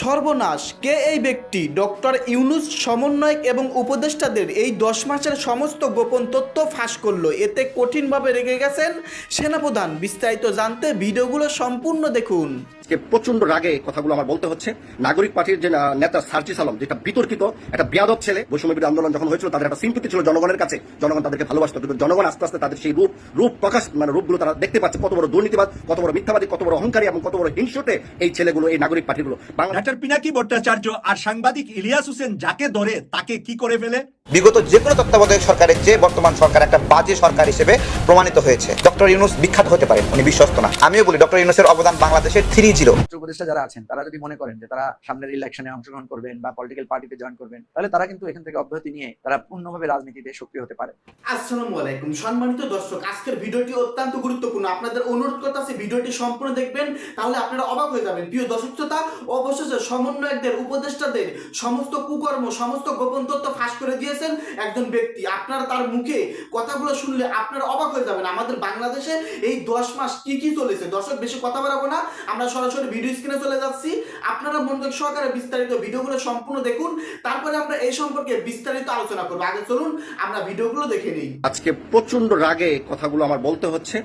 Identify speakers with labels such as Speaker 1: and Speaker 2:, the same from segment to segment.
Speaker 1: সর্বনাশ। কে এই ব্যক্তি? ডক্টর ইউনুস সমন্বয়ক এবং উপদেষ্টাদের এই দশ মাসের সমস্ত গোপন তথ্য ফাঁস করল। এতে কঠিনভাবে রেগে গেছেন সেনাপ্রধান। বিস্তারিত জানতে ভিডিওগুলো সম্পূর্ণ দেখুন।
Speaker 2: আজকে প্রচণ্ড রাগে কথাগুলো আমার বলতে হচ্ছে। নাগরিক পার্টির যে নেতা সার্জিস আলম যেটা বিতর্কিত একটা বিয়াদব ছেলে বৈষম্য বিরোধী আন্দোলন যখন হয়েছিল তাদের একটা সিম্পতি ছিল জনগণের কাছে। জনগণ তাদেরকে ভালোবাসতো কিন্তু জনগণ আস্তে আস্তে তাদের সেই রূপ রূপ প্রকাশ মানে রূপগুলো তারা দেখতে পাচ্ছে। কত বড় দুর্নীতিবাদ কত বড় মিথ্যাবাদী কত বড় অহংকারী এবং কত বড় হিংসুটে এই ছেলেগুলো এই নাগরিক পার্টিগুলো। বাংলা
Speaker 3: ডাক্তার পিনাকি ভট্টাচার্য আর সাংবাদিক ইলিয়াস হোসেন যাকে ধরে তাকে কি করে ফেলে?
Speaker 4: বিগত যে কোনো তত্ত্বাবধায়ক সরকারের চেয়ে বর্তমান সরকার একটা বাজে সরকার হিসেবে প্রমাণিত হয়েছে। ডক্টর ইউনুস বিখ্যাত হতে পারেন উনি বিশ্বস্ত না। আমিও বলি ডক্টর ইউনুসের অবদান বাংলাদেশের থ্রি
Speaker 5: ছাত্র উপদেষ্টা যারা আছেন তারা যদি মনে করেন যে তারা সামনের ইলেকশনে অংশগ্রহণ করবেন বা পলিটিক্যাল পার্টিতে জয়েন করবেন তাহলে তারা কিন্তু এখান থেকে অব্যাহতি নিয়ে তারা পূর্ণভাবে রাজনীতিতে সক্রিয় হতে পারে।
Speaker 1: আসসালামু আলাইকুম। সম্মানিত দর্শক আজকের ভিডিওটি অত্যন্ত গুরুত্বপূর্ণ। আপনাদের অনুরোধ করতেছি ভিডিওটি সম্পূর্ণ দেখবেন তাহলে আপনারা অবাক হয়ে যাবেন। প্রিয় দর্শক শ্রোতা অবশেষে সমন্বয়কদের উপদেষ্টাদের সমস্ত কুকর্ম সমস্ত গোপন তথ্য ফাঁস করে দিয়েছেন একজন ব্যক্তি। আপনারা তার মুখে কথাগুলো শুনলে আপনারা অবাক হয়ে যাবেন। আমাদের বাংলাদেশে এই দশ মাস কি কি চলেছে? দর্শক বেশি কথা বাড়াবো না। আমরা সরাসরি ভিডিও স্ক্রিনে চলে যাচ্ছি। আপনারা মনোযোগ সহকারে বিস্তারিত ভিডিওগুলো সম্পূর্ণ দেখুন। তারপরে আমরা এই সম্পর্কে বিস্তারিত আলোচনা করব। আগে চলুন, আমরা ভিডিওগুলো দেখে নিই।
Speaker 2: আজকে প্রচণ্ড রাগে কথাগুলো আমার বলতে হচ্ছে।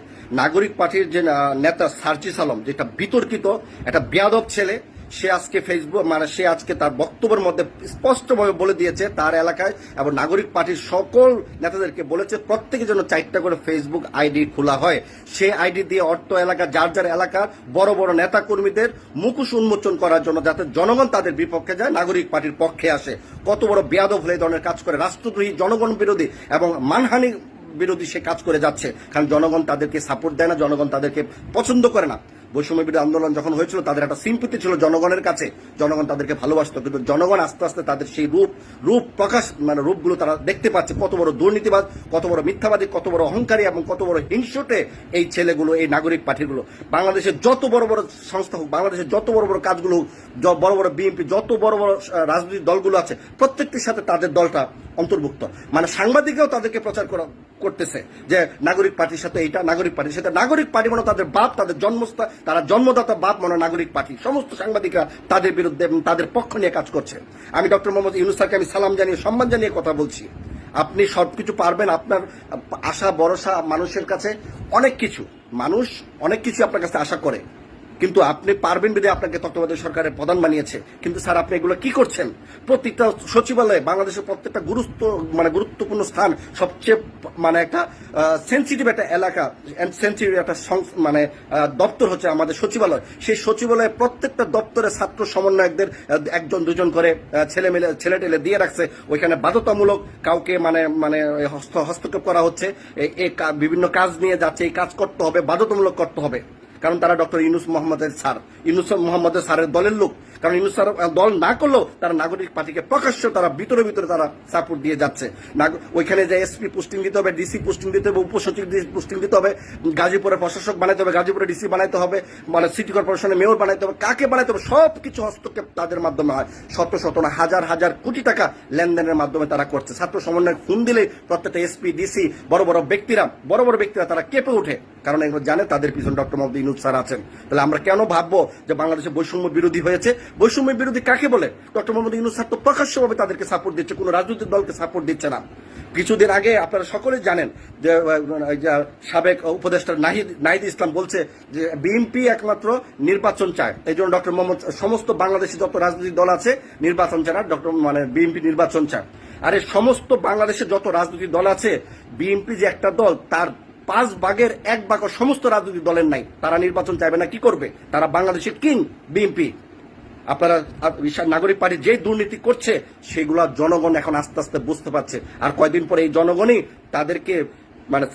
Speaker 2: নাগরিক পার্টির যে নেতা সার্জিস আলম, যেটা বিতর্কিত, একটা বেয়াদব ছেলে সে আজকে ফেসবুক মানে সে আজকে তার বক্তব্যের মধ্যে স্পষ্টভাবে বলে দিয়েছে তার এলাকায় এবং নাগরিক পার্টির সকল নেতাদেরকে বলেছে প্রত্যেকের জন্য চারটা করে ফেসবুক আইডি খোলা হয়। সে আইডি দিয়ে অর্থ এলাকা, যার যার এলাকার বড় বড় নেতা কর্মীদের মুখোশ উন্মোচন করার জন্য যাতে জনগণ তাদের বিপক্ষে যায়, নাগরিক পার্টির পক্ষে আসে। কত বড় বেয়াদব হলে ধরনের কাজ করে রাষ্ট্রদ্রোহী, জনগণ বিরোধী এবং মানহানি বিরোধী সে কাজ করে যাচ্ছে। কারণ জনগণ তাদেরকে সাপোর্ট দেয় না, জনগণ তাদেরকে পছন্দ করে না। বৈষম্য বিরোধী আন্দোলন যখন হয়েছিল, তাদের একটা সিম্পতি ছিল জনগণের কাছে। জনগণ তাদেরকে ভালোবাসতো, কিন্তু জনগণ আস্তে আস্তে তাদের সেই রূপ রূপ প্রকাশ মানে রূপগুলো তারা দেখতে পাচ্ছে। কত বড় দুর্নীতিবাদ কত বড় মিথ্যাবাদী, কত বড় অহংকারী এবং কত বড় হিংসুটে এই ছেলেগুলো, এই নাগরিক পার্টিগুলো বাংলাদেশের যত বড় বড় সংস্থা হোক বাংলাদেশের যত বড় বড় কাজগুলো হোক বড় বড় বিএনপি, যত বড় বড় রাজনৈতিক দলগুলো আছে, প্রত্যেকটির সাথে তাদের দলটা অন্তর্ভুক্ত। মানে সাংবাদিকরাও তাদেরকে প্রচার করা, করতেছে যে নাগরিক পার্টির সাথে এইটা, নাগরিক পার্টির সাথে, নাগরিক পার্টি মানে তাদের বাপ, তাদের জন্মস্থা তারা জন্মদাতা বাপ মনে নাগরিক পার্টি। সমস্ত সাংবাদিকরা তাদের বিরুদ্ধে এবং তাদের পক্ষ নিয়ে কাজ করছে। আমি ডক্টর মোহাম্মদ ইউনুস স্যারকে আমি সালাম জানিয়ে, সম্মান জানিয়ে কথা বলছি। আপনি সবকিছু পারবেন, আপনার আশা, ভরসা মানুষের কাছে অনেক কিছু। মানুষ অনেক কিছু আপনার কাছে আশা করে। কিন্তু আপনি পারবেন বিধে আপনাকে তত্ত্বাবধায়ক সরকারের প্রধান বানিয়েছে। কিন্তু স্যার, আপনি এগুলো কি করছেন? প্রত্যেকটা সচিবালয়ে বাংলাদেশের প্রত্যেকটা গুরুত্ব মানে গুরুত্বপূর্ণ স্থান, সবচেয়ে মানে একটা সেন্সিটিভ একটা এলাকা সেন্সিটিভ একটা মানে দপ্তর হচ্ছে আমাদের সচিবালয়। সেই সচিবালয়ে প্রত্যেকটা দপ্তরে ছাত্র সমন্বয়কদের একজন দুজন করে ছেলে মেলে ছেলে টেলে দিয়ে রাখছে। ওইখানে বাধ্যতামূলক কাউকে মানে মানে হস্ত, হস্তক্ষেপ করা হচ্ছে। এ- এ বিভিন্ন কাজ নিয়ে যাচ্ছে, এই কাজ করতে হবে, বাধ্যতামূলক করতে হবে। কারণ তারা ডক্টর ইউনুস মোহাম্মদের স্যার। ইউনুস মোহাম্মদের স্যারের দলের লোক। কারণ ইউনুস দল না করলেও তারা নাগরিক পার্টিকে প্রকাশ্য তারা ভিতরে ভিতরে তারা সাপোর্ট দিয়ে যাচ্ছে। ওইখানে যে এসপি পোস্টিং দিতে হবে ডিসি পোস্টিং দিতে হবে, উপসচিব পোস্টিং দিতে হবে, গাজীপুরে প্রশাসক বানাইতে হবে, গাজীপুরে ডিসি বানাইতে হবে মানে সিটি কর্পোরেশনের মেয়র বানাইতে হবে, কাকে বানাইতে হবে সব কিছু হস্তক্ষেপ তাদের মাধ্যমে হয়। শত শত না, হাজার হাজার কোটি টাকা লেনদেনের মাধ্যমে তারা করছে। ছাত্র সমন্বয় ফোন দিলে প্রত্যেকটা এসপি ডিসি বড় বড় ব্যক্তিরা, বড় বড় ব্যক্তিরা তারা কেঁপে ওঠে। কারণ এগুলো জানে তাদের পিছনে ডক্টর মোহাম্মদ ইনুজ স্যার আছেন। তাহলে আমরা কেন ভাববো যে বাংলাদেশে বৈষম্য বিরোধী হয়েছে? বৈষম্য বিরোধী কাকে বলে? ডক্টর মোহাম্মদ ইনুজ স্যার তো প্রকাশ্যভাবে তাদেরকে সাপোর্ট দিচ্ছে, কোনো রাজনৈতিক দলকে সাপোর্ট দিচ্ছে না। কিছুদিন আগে আপনারা সকলেই জানেন যে সাবেক উপদেষ্টা নাহিদ নাহিদ ইসলাম বলছে যে, বিএনপি একমাত্র নির্বাচন চায়। এই জন্য ডক্টর মোহাম্মদ, সমস্ত বাংলাদেশি যত রাজনৈতিক দল আছে, নির্বাচন চায় না, ডক্টর মানে বিএনপি নির্বাচন চায়। আর সমস্ত বাংলাদেশের যত রাজনৈতিক দল আছে, বিএনপি যে একটা দল, তার পাঁচ ভাগের এক ভাগ সমস্ত রাজনৈতিক দলের নাই। তারা নির্বাচন চাইবে না, কি করবে? তারা বাংলাদেশের কিং বিএনপি। আপনারা নাগরিক পার্টি যে দুর্নীতি করছে, সেগুলা জনগণ এখন আস্তে আস্তে বুঝতে পারছে। আর কয়দিন পরে এই জনগণই তাদেরকে মানে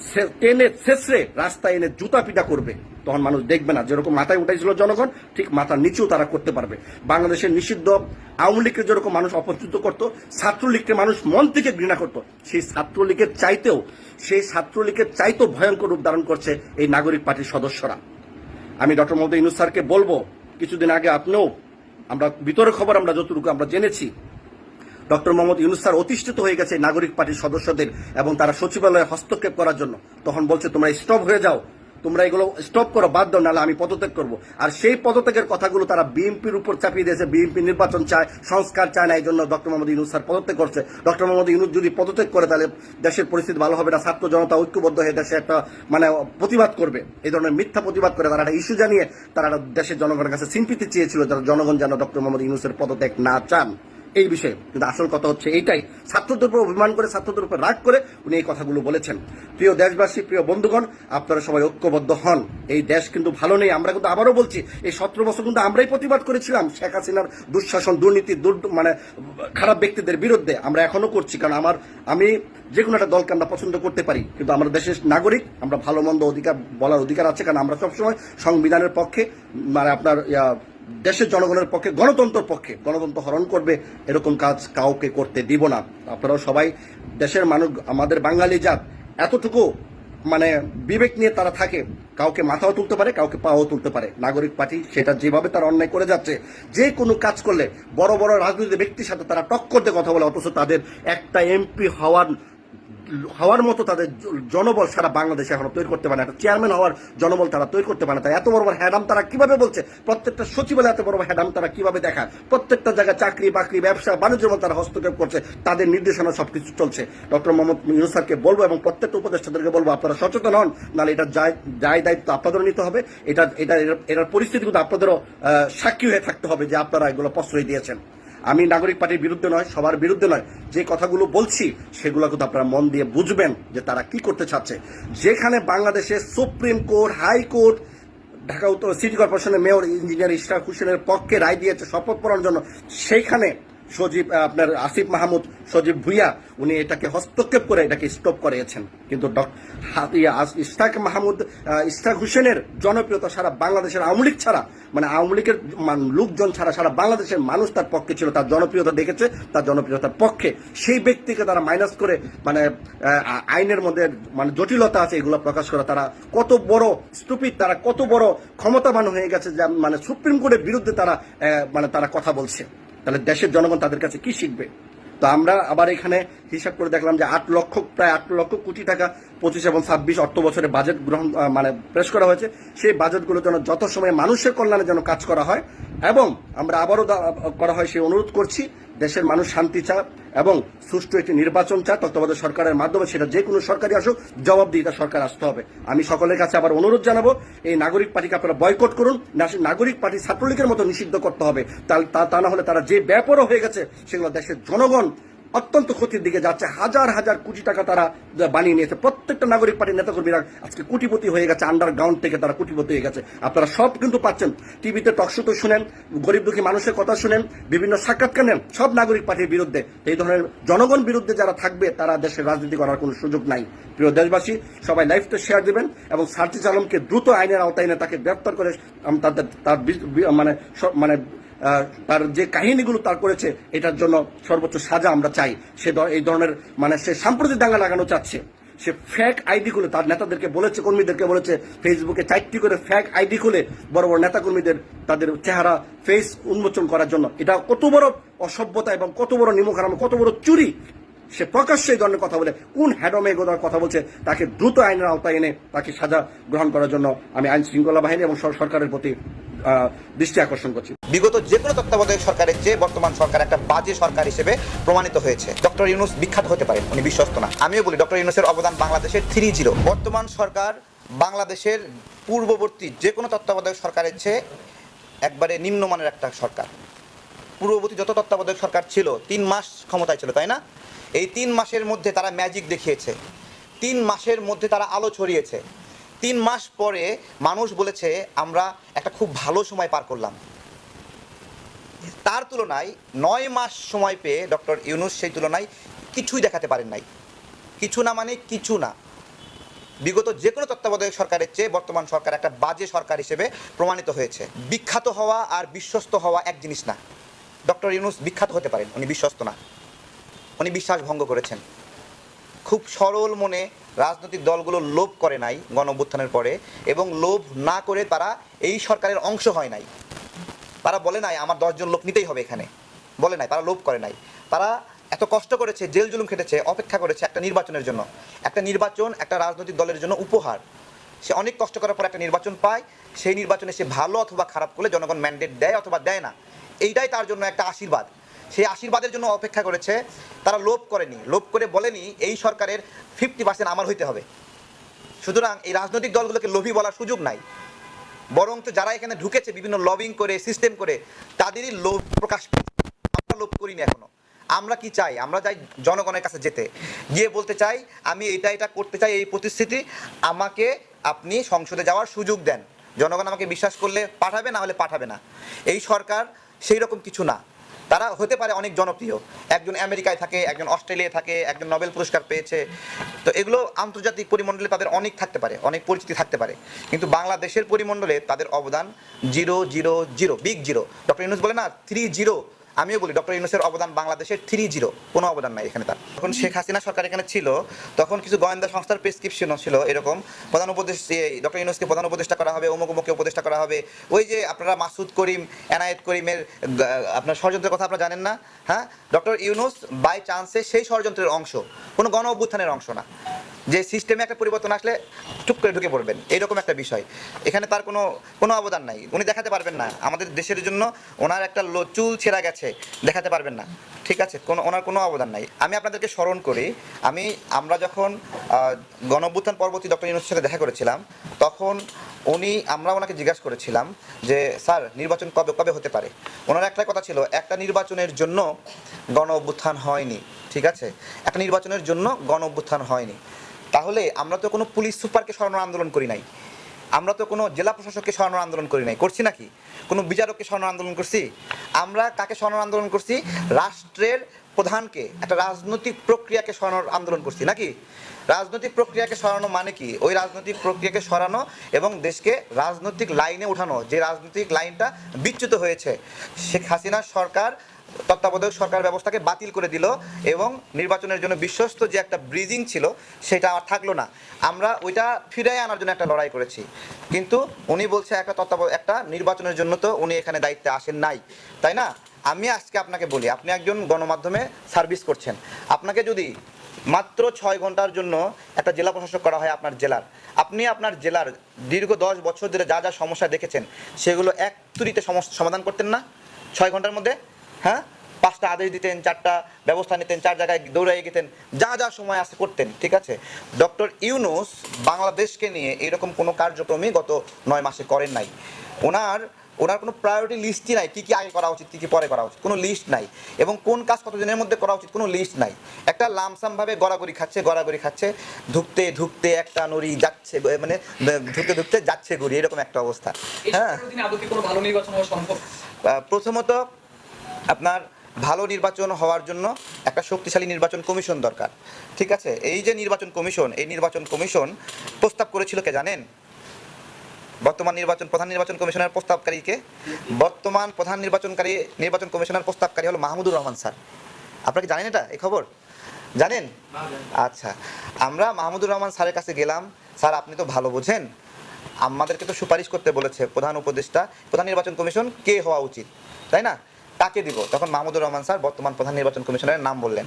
Speaker 2: টেনে শেষরে রাস্তায় এনে জুতা পিটা করবে। তখন মানুষ দেখবে না, যেরকম মাথায় উঠাইছিল জনগণ, ঠিক মাথার নিচেও তারা করতে পারবে। বাংলাদেশের নিষিদ্ধ আওয়ামী লীগকে যেরকম মানুষ অপছন্দ করতো, ছাত্রলীগকে মানুষ মন থেকে ঘৃণা করতো, সেই ছাত্রলীগের চাইতেও, সেই ছাত্রলীগের চাইতেও ভয়ঙ্কর রূপ ধারণ করছে এই নাগরিক পার্টির সদস্যরা। আমি ডক্টর মোহাম্মদ ইনুস স্যারকে বলব, কিছুদিন আগে আপনিও আমরা ভিতরের খবর আমরা যতটুকু আমরা জেনেছি, ডক্টর মোহাম্মদ ইউনুস স্যার অতিষ্ঠিত হয়ে গেছে নাগরিক পার্টির সদস্যদের এবং তারা সচিবালয়ে হস্তক্ষেপ করার জন্য। তখন বলছে, তোমরা স্টপ হয়ে যাও। তোমরা এগুলো স্টপ করো, বাদ দাও, নাহলে আমি পদত্যাগ করব। আর সেই পদত্যাগের কথাগুলো তারা বিএনপির উপর চাপিয়ে দিয়েছে। বিএনপি নির্বাচন চায়, সংস্কার চায় না এই জন্য ডক্টর মোহাম্মদ ইউনুস স্যার পদত্যাগ করছে। ডক্টর মোহাম্মদ ইউনুস যদি পদত্যাগ করে, তাহলে দেশের পরিস্থিতি ভালো হবে না। ছাত্র জনতা ঐক্যবদ্ধ হয়ে দেশে একটা মানে প্রতিবাদ করবে। এই ধরনের মিথ্যা প্রতিবাদ করে তারা একটা ইস্যু জানিয়ে তারা দেশের জনগণের কাছে সিম্পিতি চেয়েছিল, যারা জনগণ যেন ডক্টর মোহাম্মদ ইউনুসের পদত্যাগ না চান। এই বিষয়ে। কিন্তু আসল কথা হচ্ছে এইটাই। ছাত্রদের উপর অভিমান করে, ছাত্রদের উপর রাগ করে উনি এই কথাগুলো বলেছেন। প্রিয় দেশবাসী, প্রিয় বন্ধুগণ, আপনারা সবাই ঐক্যবদ্ধ হন। এই দেশ কিন্তু ভালো নেই। আমরা কিন্তু আবারও বলছি, এই সতেরো বছর কিন্তু আমরাই প্রতিবাদ করেছিলাম শেখ হাসিনার দুঃশাসন, দুর্নীতি, দুর- মানে খারাপ ব্যক্তিদের বিরুদ্ধে। আমরা এখনও করছি, কারণ আমার, আমি যে কোনো একটা দলকে আমরা পছন্দ করতে পারি। কিন্তু আমরা দেশের নাগরিক, আমরা ভালো, মন্দ অধিকার, বলার অধিকার আছে, কারণ আমরা সবসময় সংবিধানের পক্ষে মানে আপনার দেশের জনগণের পক্ষে, গণতন্ত্রের পক্ষে। গণতন্ত্র হরণ করবে, এরকম কাজ কাউকে করতে দিব না। আপনারাও সবাই, দেশের মানুষ, আমাদের বাঙালি জাত, এতটুকু মানে বিবেক নিয়ে তারা থাকে, কাউকে মাথাও তুলতে পারে, কাউকে পাও তুলতে পারে। নাগরিক পার্টি সেটা যেভাবে তারা অন্যায় করে যাচ্ছে, যে কোনো কাজ করলে বড় বড় রাজনৈতিক ব্যক্তির সাথে তারা টক্কর দিয়ে কথা বলে, অথচ তাদের একটা এমপি হওয়ার হওয়ার মতো তাদের জনবল সারা বাংলাদেশে এখনও তৈরি করতে পারে না। চেয়ারম্যান হওয়ার জনবল তারা তৈরি করতে পারে না। তাই এত বড় বড় হ্যাডাম তারা কীভাবে বলছে? প্রত্যেকটা সচিবালয় এত বড় হ্যাডাম তারা কীভাবে দেখায়? প্রত্যেকটা জায়গায় চাকরি, বাকরি, ব্যবসা, বাণিজ্যের মধ্যে তারা হস্তক্ষেপ করছে। তাদের নির্দেশনা সবকিছু চলছে। ডক্টর মোহাম্মদ ইউনুস স্যারকে বলব এবং প্রত্যেকটা উপদেষ্টাদেরকে বলব, আপনারা সচেতন হন, নাহলে এটা যায় দায়িত্ব আপনাদেরও নিতে হবে। এটা এটা এটার পরিস্থিতি কিন্তু আপনাদেরও সাক্ষী হয়ে থাকতে হবে যে আপনারা এগুলো প্রশ্রয় দিয়েছেন। আমি নাগরিক পার্টির বিরুদ্ধে নয়, সবার বিরুদ্ধে নয়। যে কথাগুলো বলছি, সেগুলো কিন্তু আপনারা মন দিয়ে বুঝবেন যে তারা কি করতে চাচ্ছে। যেখানে বাংলাদেশে সুপ্রিম কোর্ট হাইকোর্ট ঢাকা উত্তর সিটি কর্পোরেশনের মেয়র ইঞ্জিনিয়ার ইশরাক হুসেনের পক্ষে রায় দিয়েছে শপথ পড়ার জন্য সেইখানে সজীব আপনার আসিফ মাহমুদ সজীব ভুইয়া উনি এটাকে হস্তক্ষেপ করে এটাকে স্টপ করেছেন। কিন্তু ইশতাক মাহমুদ আহ, ইশতাক হোসেনের জনপ্রিয়তা সারা বাংলাদেশের আওয়ামী লীগ ছাড়া মানে আওয়ামী লীগের লোকজন ছাড়া সারা বাংলাদেশের মানুষ তার পক্ষে ছিল তার জনপ্রিয়তা দেখেছে তার জনপ্রিয়তার পক্ষে। সেই ব্যক্তিকে তারা মাইনাস করে মানে আইনের মধ্যে মানে জটিলতা আছে এগুলো প্রকাশ করা তারা কত বড় স্টুপিড তারা কত বড় ক্ষমতাবান হয়ে গেছে যে মানে সুপ্রিম কোর্টের বিরুদ্ধে তারা মানে তারা কথা বলছে। তাহলে দেশের জনগণ তাদের কাছে কি শিখবে? তো আমরা আবার এখানে হিসাব করে দেখলাম যে আট লক্ষ, প্রায় আট লক্ষ কোটি টাকা, পঁচিশ এবং ছাব্বিশ অর্থ বছরে বাজেট গ্রহণ মানে পেশ করা হয়েছে। সেই বাজেটগুলো যেন যত সময় মানুষের কল্যাণে যেন কাজ করা হয় এবং আমরা আবারও করা হয় সেই অনুরোধ করছি দেশের মানুষ শান্তি চায় এবং সুষ্ঠু একটি নির্বাচন চায় তত্ত্বাবধায়ক সরকারের মাধ্যমে সেটা যে কোনো সরকারই আসুক, জবাবদিহিতা সরকার আসতে হবে। আমি সকলের কাছে আবার অনুরোধ জানাব, এই নাগরিক পার্টিকে আপনারা বয়কট করুন নাগরিক পার্টি ছাত্রলীগের মতো নিষিদ্ধ করতে হবে। তা না হলে তারা যে ব্যাপারও হয়ে গেছে, সেগুলো দেশের জনগণ অত্যন্ত ক্ষতির দিকে যাচ্ছে। হাজার হাজার কোটি টাকা তারা বানিয়ে নিয়েছে। প্রত্যেকটা নাগরিক পার্টির নেতাকর্মীরা আজকে কোটিপতি হয়ে গেছে আন্ডারগ্রাউন্ড থেকে তারা কোটিপতি হয়ে গেছে। আপনারা সব কিন্তু পাচ্ছেন। টিভিতে টকশোতে শুনেন, গরিব দুঃখী মানুষের কথা শুনেন, বিভিন্ন সাক্ষাৎকার নেন, সব নাগরিক পার্টির বিরুদ্ধে। এই ধরনের জনগণ বিরুদ্ধে যারা থাকবে, তারা দেশের রাজনীতি করার কোনো সুযোগ নাই। প্রিয় দেশবাসী, সবাই লাইভটা শেয়ার দিবেন এবং সার্জিস আলমকে দ্রুত আইনের আওতায় এনে তাকে গ্রেপ্তার করে তাদের, তার মানে মানে তার যে কাহিনীগুলো তার করেছে, এটার জন্য সর্বোচ্চ সাজা আমরা চাই। সে এই ধরনের মানে সে সাম্প্রতিক দাঙ্গা লাগানো চাচ্ছে। সে ফ্যাক আইডি খুলে তার নেতাদেরকে বলেছে, কর্মীদেরকে বলেছে ফেসবুকে চারটি করে ফ্যাক আইডি খুলে বড় বড় নেতা কর্মীদের তাদের চেহারা ফেস উন্মোচন করার জন্য। এটা কত বড় অসভ্যতা এবং কত বড় নিমখারাম, কত বড় চুরি সে প্রকাশ্যে এই ধরনের কথা বলে, কোন হ্যাডমে এগোদার কথা বলছে, তাকে দ্রুত আইনের আওতায় এনে তাকে সাজা গ্রহণ করার জন্য আমি আইন শৃঙ্খলা বাহিনী এবং সরকারের প্রতি দৃষ্টি আকর্ষণ করছি।
Speaker 4: বিগত যে কোনো তত্ত্বাবধায়ক সরকারের চেয়ে বর্তমান সরকার একটা বাজে সরকার হিসেবে প্রমাণিত হয়েছে। ডক্টর ইউনুস বিখ্যাত হতে পারেন, উনি বিশ্বস্ত না। আমিও বলি, ডক্টর ইউনুসের অবদান বাংলাদেশের থ্রি জিরো। বর্তমান সরকার বাংলাদেশের পূর্ববর্তী যে কোনো তত্ত্বাবধায়ক সরকারের চেয়ে একবারে নিম্নমানের একটা সরকার। পূর্ববর্তী যত তত্ত্বাবধায়ক সরকার ছিল, তিন মাস ক্ষমতায় ছিল, তাই না? এই তিন মাসের মধ্যে তারা ম্যাজিক দেখিয়েছে। তিন মাসের মধ্যে তারা আলো ছড়িয়েছে। তিন মাস পরে মানুষ বলেছে, আমরা একটা খুব ভালো সময় পার করলাম। তার তুলনায় নয় মাস সময় পেয়ে ডক্টর ইউনুস সেই তুলনায় কিছুই দেখাতে পারেন নাই। কিছু না মানে কিছু না। বিগত যে কোনো তত্ত্বাবধায়ক সরকারের চেয়ে বর্তমান সরকার একটা বাজে সরকার হিসেবে প্রমাণিত হয়েছে। বিখ্যাত হওয়া আর বিশ্বস্ত হওয়া এক জিনিস না। ডক্টর ইউনুস বিখ্যাত হতে পারেন, উনি বিশ্বস্ত না। উনি বিশ্বাস ভঙ্গ করেছেন। খুব সরল মনে রাজনৈতিক দলগুলো লোভ করে নাই গণ পরে এবং লোভ না করে তারা এই সরকারের অংশ হয় নাই। তারা বলে নাই, আমার দশজন লোক নিতেই হবে এখানে। বলে নাই, তারা লোভ করে নাই। তারা এত কষ্ট করেছে, জেল জুলুম খেটেছে, অপেক্ষা করেছে একটা নির্বাচনের জন্য। একটা নির্বাচন একটা রাজনৈতিক দলের জন্য উপহার। সে অনেক কষ্ট করার পর একটা নির্বাচন পায়, সেই নির্বাচনে সে ভালো অথবা খারাপ করলে জনগণ ম্যান্ডেট দেয় অথবা দেয় না। এইটাই তার জন্য একটা আশীর্বাদ। সেই আশীর্বাদের জন্য অপেক্ষা করেছে, তারা লোভ করেনি। লোভ করে বলেনি, এই সরকারের ফিফটি পার্সেন্ট আমার হইতে হবে। সুতরাং এই রাজনৈতিক দলগুলোকে লোভী বলার সুযোগ নাই। বরং তো যারা এখানে ঢুকেছে, বিভিন্ন লবিং করে সিস্টেম করে, তাদেরই লোভ প্রকাশ আমরা লোভ করিনি এখনও। আমরা কি চাই? আমরা চাই জনগণের কাছে যেতে। গিয়ে বলতে চাই, আমি এটা এটা করতে চাই, এই প্রতিশ্রুতি আমাকে আপনি সংসদে যাওয়ার সুযোগ দেন। জনগণ আমাকে বিশ্বাস করলে পাঠাবে, না হলে পাঠাবে না। এই সরকার সেই রকম কিছু না। তারা হতে পারে অনেক জনপ্রিয়। একজন আমেরিকায় থাকে, একজন অস্ট্রেলিয়ায় থাকে, একজন নোবেল পুরস্কার পেয়েছে। তো এগুলো আন্তর্জাতিক পরিমণ্ডলে তাদের অনেক থাকতে পারে, অনেক পরিচিতি থাকতে পারে। কিন্তু বাংলাদেশের পরিমণ্ডলে তাদের অবদান zero zero zero, big zero. Doctor Yunus বলে না থ্রি জিরো আমিও বলি, ডক্টর ইউনুসের অবদান বাংলাদেশের থ্রি জিরো কোনো অবদান নাই এখানে তার। যখন শেখ হাসিনা সরকার এখানে ছিল, তখন কিছু গোয়েন্দা সংস্থার প্রেসক্রিপশনও ছিল এরকম। প্রধান উপদেশ ডক্টর ইউনুসকে প্রধান উপদেষ্টা করা হবে, অমুক অমুককে উপদেষ্টা করা হবে। ওই যে আপনারা মাসুদ করিম, এনায়েত করিমের আপনার ষড়যন্ত্রের কথা আপনারা জানেন না? হ্যাঁ? ডক্টর ইউনুস বাই চান্সে সেই ষড়যন্ত্রের অংশ, কোনো গণ অভ্যুত্থানের অংশ না। যে সিস্টেমে একটা পরিবর্তন আসলে চুপ করে ঢুকে পড়বেন এইরকম একটা বিষয়। এখানে তার কোনো কোনো অবদান নাই। উনি দেখাতে পারবেন না। আমাদের দেশের জন্য ওনার একটা চুল ছেঁড়া গেছে দেখাতে পারবেন না। ঠিক আছে? কোনো ওনার কোনো অবদান নাই। আমি আপনাদেরকে স্মরণ করি আমি আমরা যখন আহ, পরবর্তী ডক্টর ইউনুসের সাথে দেখা করেছিলাম তখন উনি আমরা ওনাকে জিজ্ঞাসা করেছিলাম যে স্যার নির্বাচন কবে কবে হতে পারে? ওনার একটা কথা ছিল একটা নির্বাচনের জন্য গণ অভ্যুত্থান হয়নি। ঠিক আছে? একটা নির্বাচনের জন্য গণ অভ্যুত্থান হয়নি। তাহলে আমরা তো কোনো পুলিশ সুপারকে সরানোর আন্দোলন করি নাই। আমরা তো কোনো জেলা প্রশাসককে সরানোর আন্দোলন করি নাই। করছি নাকি? কোনো বিচারককে সরানোর আন্দোলন করছি? আমরা কাকে সরানোর আন্দোলন করছি? রাষ্ট্রের প্রধানকে, একটা রাজনৈতিক প্রক্রিয়াকে সরানোর আন্দোলন করছি নাকি? রাজনৈতিক প্রক্রিয়াকে সরানো মানে কি? ওই রাজনৈতিক প্রক্রিয়াকে সরানো এবং দেশকে রাজনৈতিক লাইনে ওঠানো যে রাজনৈতিক লাইনটা বিচ্যুত হয়েছে। শেখ হাসিনা সরকার তত্ত্বাবধায়ক সরকার ব্যবস্থাকে বাতিল করে দিল এবং নির্বাচনের জন্য বিশ্বস্ত যে একটা ব্রিজিং ছিল, সেটা আর থাকল না। আমরা ওইটা ফিরে আনার জন্য একটা লড়াই করেছি। কিন্তু উনি বলছে একটা তত্ত্বাব একটা নির্বাচনের জন্য তো উনি এখানে দায়িত্বে আসেন নাই। তাই না? আমি আজকে আপনাকে বলি, আপনি একজন গণমাধ্যমে সার্ভিস করছেন। আপনাকে যদি মাত্র ছয় ঘণ্টার জন্য একটা জেলা প্রশাসক করা হয় আপনার জেলার, আপনি আপনার জেলার দীর্ঘ দশ বছর ধরে যা যা সমস্যা দেখেছেন, সেগুলো এক তুরিতে সমাধান করতেন না? ছয় ঘণ্টার মধ্যে? হ্যাঁ? পাঁচটা আদেশ দিতেন চারটা ব্যবস্থা নিতেন চার জায়গায় দৌড়াই গেতেন যা যা সময় আছে করতেন ঠিক আছে? ডক্টর ইউনুস বাংলাদেশকে নিয়ে এরকম কোনো কার্যক্রমই গত নয় মাসে করেন নাই। ওনার ওনার কোনো প্রায়োরিটি লিস্টই নাই কী কী আগে করা উচিত কী কী পরে করা উচিত কোনো লিস্ট নাই। এবং কোন কাজ কত দিনের মধ্যে করা উচিত কোনো লিস্ট নাই। একটা লামসামভাবে গড়াগড়ি খাচ্ছে গড়াগড়ি খাচ্ছে ধুকতে ধুকতে একটা নড়ি যাচ্ছে মানে ধুকতে ধুকতে যাচ্ছে ঘুরি এরকম একটা অবস্থা। হ্যাঁ? প্রথমত আপনার ভালো নির্বাচন হওয়ার জন্য একটা শক্তিশালী নির্বাচন কমিশন দরকার। ঠিক আছে? এই যে নির্বাচন কমিশন, এই নির্বাচন কমিশন প্রস্তাব করেছিল কে জানেন? বর্তমান নির্বাচন প্রধান নির্বাচন কমিশনের প্রস্তাবকারীকে বর্তমান প্রধান নির্বাচনকারী, নির্বাচন কমিশনের প্রস্তাবকারী হলো মাহমুদুর রহমান স্যার। আপনারা কি জানেন এটা, এই খবর? জানেন? আচ্ছা আমরা মাহমুদুর রহমান স্যারের কাছে গেলাম। স্যার, আপনি তো ভালো বোঝেন। আমাদেরকে তো সুপারিশ করতে বলেছে প্রধান উপদেষ্টা, প্রধান নির্বাচন কমিশন কে হওয়া উচিত, তাই না? তাকে দিব। তখন মাহমুদুর রহমান স্যার বর্তমান প্রধান নির্বাচন কমিশনের নাম বললেন।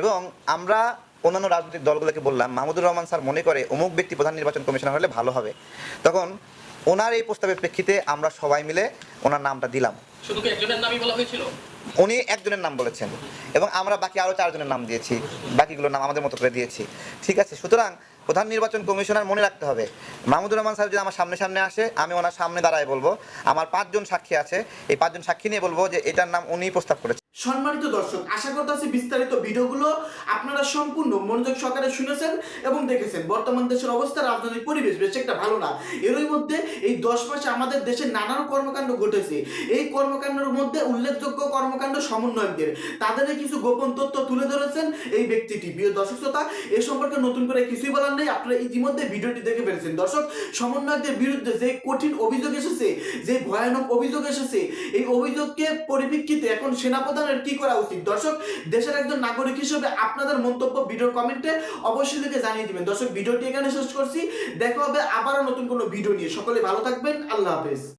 Speaker 4: এবং আমরা অন্যান্য রাজনৈতিক দলগুলোকে বললাম মাহমুদুর রহমান স্যার মনে করে অমুক ব্যক্তি প্রধান নির্বাচন কমিশনার হলে ভালো হবে। তখন ওনার এই প্রস্তাবের প্রেক্ষিতে আমরা সবাই মিলে ওনার নামটা দিলাম।
Speaker 6: শুধু একজনের নামই বলা হয়েছিল?
Speaker 4: উনি একজনের নাম বলেছেন। এবং আমরা বাকি আরও চারজনের নাম দিয়েছি। বাকিগুলোর নাম আমাদের মতো করে দিয়েছি। ঠিক আছে সুতরাং প্রধান নির্বাচন কমিশনার মনে রাখতে হবে। মাহমুদুর রহমান সাহেব যদি আমার সামনে সামনে আসে, আমি ওনার সামনে দাঁড়ায় বলব। আমার পাঁচজন সাক্ষী আছে, এই পাঁচজন সাক্ষী নিয়ে বলব যে এটার নাম উনি প্রস্তাব করেছেন।
Speaker 1: সম্মানিত দর্শক, আশা করতেছি বিস্তারিত ভিডিওগুলো আপনারা সম্পূর্ণ মনোযোগ সহকারে শুনেছেন এবং দেখেছেন। বর্তমান দেশের অবস্থা, রাজনৈতিক পরিবেশ বেশ একটা ভালো না। এরই মধ্যে এই দশ মাসে আমাদের দেশে নানান কর্মকাণ্ড ঘটেছে। এই কর্মকাণ্ডের মধ্যে উল্লেখযোগ্য কর্মকাণ্ড সমন্বয়কদের। তাদের কিছু গোপন তথ্য তুলে ধরেছেন এই ব্যক্তিটি। প্রিয় দর্শক শ্রোতা, এ সম্পর্কে নতুন করে কিছুই বলার নেই। আপনারা ইতিমধ্যে ভিডিওটি দেখে ফেলেছেন। দর্শক, সমন্বয়কদের বিরুদ্ধে যে কঠিন অভিযোগ এসেছে, যে ভয়ানক অভিযোগ এসেছে, এই অভিযোগকে পরিপ্রেক্ষিতে এখন সেনাপ্রধানের কি করা উচিত? দর্শক, দেশের একজন নাগরিক হিসেবে আপনাদের মন্তব্য, ভিডিওর কমেন্টে অবশ্যই লিখে জানিয়ে দিবেন। দর্শক, ভিডিওটি এখানে শেষ করছি। দেখা হবে আবারও নতুন কোনো ভিডিও নিয়ে। সকলে ভালো থাকবেন। আল্লাহ হাফেজ।